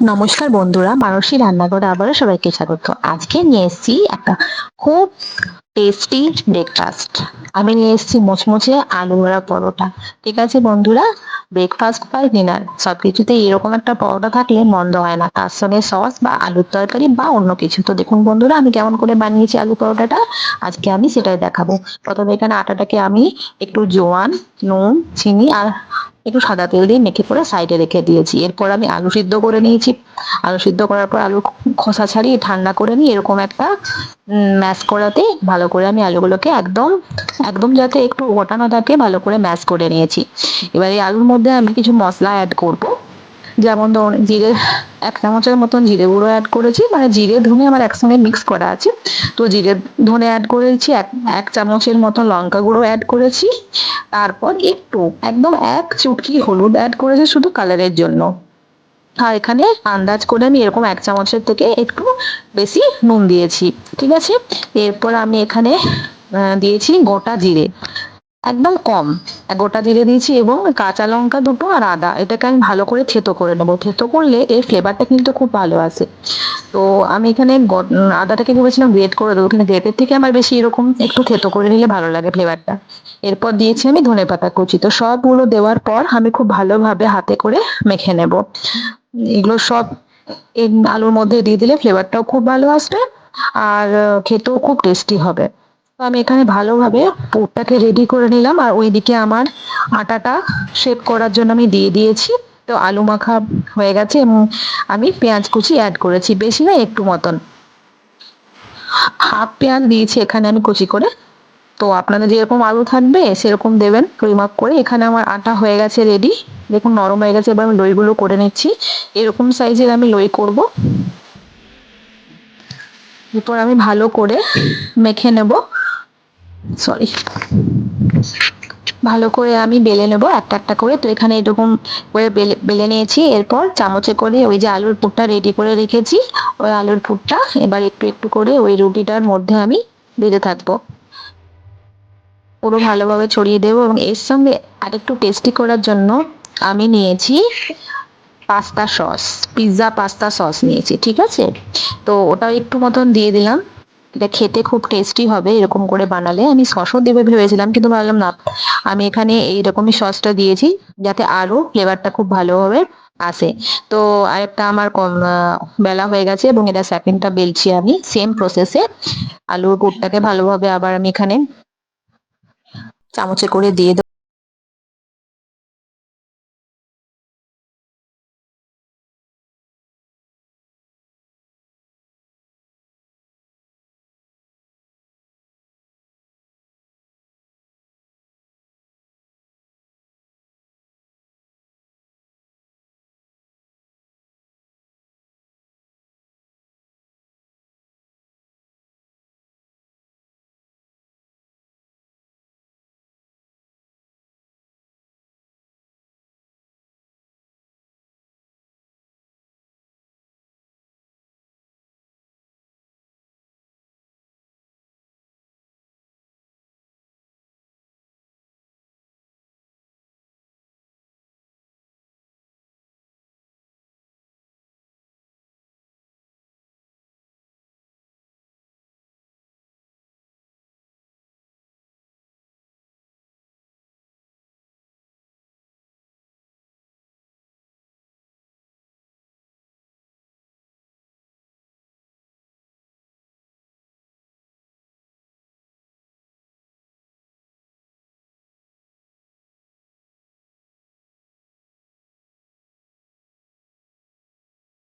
নমস্কার বন্ধুরা, মানসী রান্নাঘরে আবারও সবাইকে স্বাগত। আজকে নিয়ে এসেছি একটা খুব টেস্টি ব্রেকফাস্ট আমি নিয়ে এসেছি মুচমুচে আলু ভরা পরোটা। ঠিক আছে বন্ধুরা ব্রেকফাস্ট বা ডিনার সব কিছুতে এরকম একটা পরোটা থাকলে মন্দ হয় না। তার সঙ্গে সস বা আলুর তরকারি বা অন্য কিছু। তো দেখুন বন্ধুরা, আমি কেমন করে বানিয়েছি আলু পরোটাটা, আজকে আমি সেটাই দেখাবো। প্রথমে এখানে আটাটাকে আমি একটু জোয়ান, নুন, চিনি আর একটু সাদা তেল দিয়ে মেখে পরে সাইডে রেখে দিয়েছি। এরপর আমি আলু সিদ্ধ করে নিয়েছি। আলু সিদ্ধ করার পর আলু খোসা ছাড়িয়ে ঠান্ডা করে নিয়ে এরকম একটা ম্যাশ করাতে ভালো করে আমি আলুগুলোকে একদম একদম যাতে একটু ওটানো থাকে, ভালো করে ম্যাশ করে নিয়েছি। এবার এই আলুর মধ্যে আমি কিছু মশলা অ্যাড করব। যেমন ধরুন, জিরে এক চামচের মতন জিরে গুঁড়ো অ্যাড করেছি। মানে জিরে, ধনে আমার একসঙ্গে মিক্স করা আছে। তো জিরে, ধনে অ্যাড করেছি, এক এক চামচের মতো লঙ্কা গুঁড়ো অ্যাড করেছি। তারপর একটু, একদম এক চুটকি হলুদ অ্যাড করেছি শুধু কালারের জন্য। আর এখানে আন্দাজ করে আমি এরকম এক চামচের থেকে একটু বেশি নুন দিয়েছি, ঠিক আছে? এরপর আমি এখানে দিয়েছি গোটা জিরে। একদম কম। গোটা জিরে দিয়েছি এবং কাঁচা লঙ্কা দুটো আর আদা। এটাকে আমি ভালো করে থেতো করে নেব। থেতো করলে এর ফ্লেভারটা কিন্তু খুব ভালো আসে। তো আমি এখানে আদাটাকে ভেবেছিলাম গ্রেট করে দেবো, কিন্তু গ্রেটের থেকে আমার বেশি এরকম একটু থেতো করে নিলে ভালো লাগে ফ্লেভারটা এরপর দিয়েছি আমি ধনে পাতা কুচি। তো সবগুলো দেওয়ার পর আমি খুব ভালোভাবে হাতে করে মেখে নেব। এগুলো সব এই আলুর মধ্যে দিয়ে দিলে ফ্লেভারটাও খুব ভালো আসবে, আর খেতেও খুব টেস্টি হবে। তো আমি এখানে ভালোভাবে পুরটাকে রেডি করে নিলাম আর ওইদিকে আমার আটাটা শেপ করার জন্য আমি দিয়ে দিয়েছি। তো আলু মাখা হয়ে গেছে এবং আমি পেঁয়াজ কুচি অ্যাড করেছি, বেশি না, একটু মতন। হাফ পেঁয়াজ দিয়েছি এখানে আমি কুচি করে। তো আপনাদের যেরকম আলু থাকবে, সেরকম দেবেন পরিমাপ করে। এখানে আমার আটা হয়ে গেছে রেডি দেখুন, নরম হয়ে গেছে, এবার আমি লইগুলো করে নিচ্ছি। এরকম সাইজের আমি লই করব। এরপর আমি ভালো করে মেখে নেব। সরি ভালো করে আমি বেলে নেব, একটা একটা করে। তো এখানে এরকম করে বেলে বেলে নিয়েছি। এরপর চামচে করে ওই যে আলুর পুরটা রেডি করে রেখেছি। ওই আলুর পুরটা এবার একটু একটু করে ওই রুটিটার মধ্যে আমি দিতে থাকব। পুরো ভালোভাবে ছড়িয়ে দেবো এবং এর সঙ্গে আরেকটু টেস্টি করার জন্য আমি নিয়েছি pasta sauce pizza pasta sauce নিয়েছি, ঠিক আছে? তো ওটাও একটু মতন দিয়ে দিলাম। এটা খেতে খুব টেস্টি হবে, এরকম করে বানালে। আমি সসও দেবে ভেবেছিলাম, কিন্তু ভাবলাম না। আমি এখানে এইরকমই সসটা দিয়েছি, যাতে আরও ফ্লেভারটা খুব ভালোভাবে আসে। তো আরেকটা আমার কম বেলা হয়ে গেছে এবং এটা সেকেন্ডটা বেলছি আমি সেম প্রসেসে আলুর পুরটাকে ভালোভাবে আবার আমি এখানে চামচে করে দিয়ে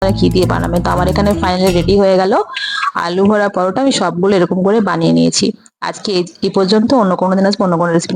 কি দিয়ে বানাবে? তো আমার এখানে ফাইনালি রেডি হয়ে গেল। আলু ভরা পরোটা আমি সবগুলো এরকম করে বানিয়ে নিয়েছি। আজকে এই পর্যন্ত, অন্য কোনো দিন আসব, অন্য কোনো রেসিপি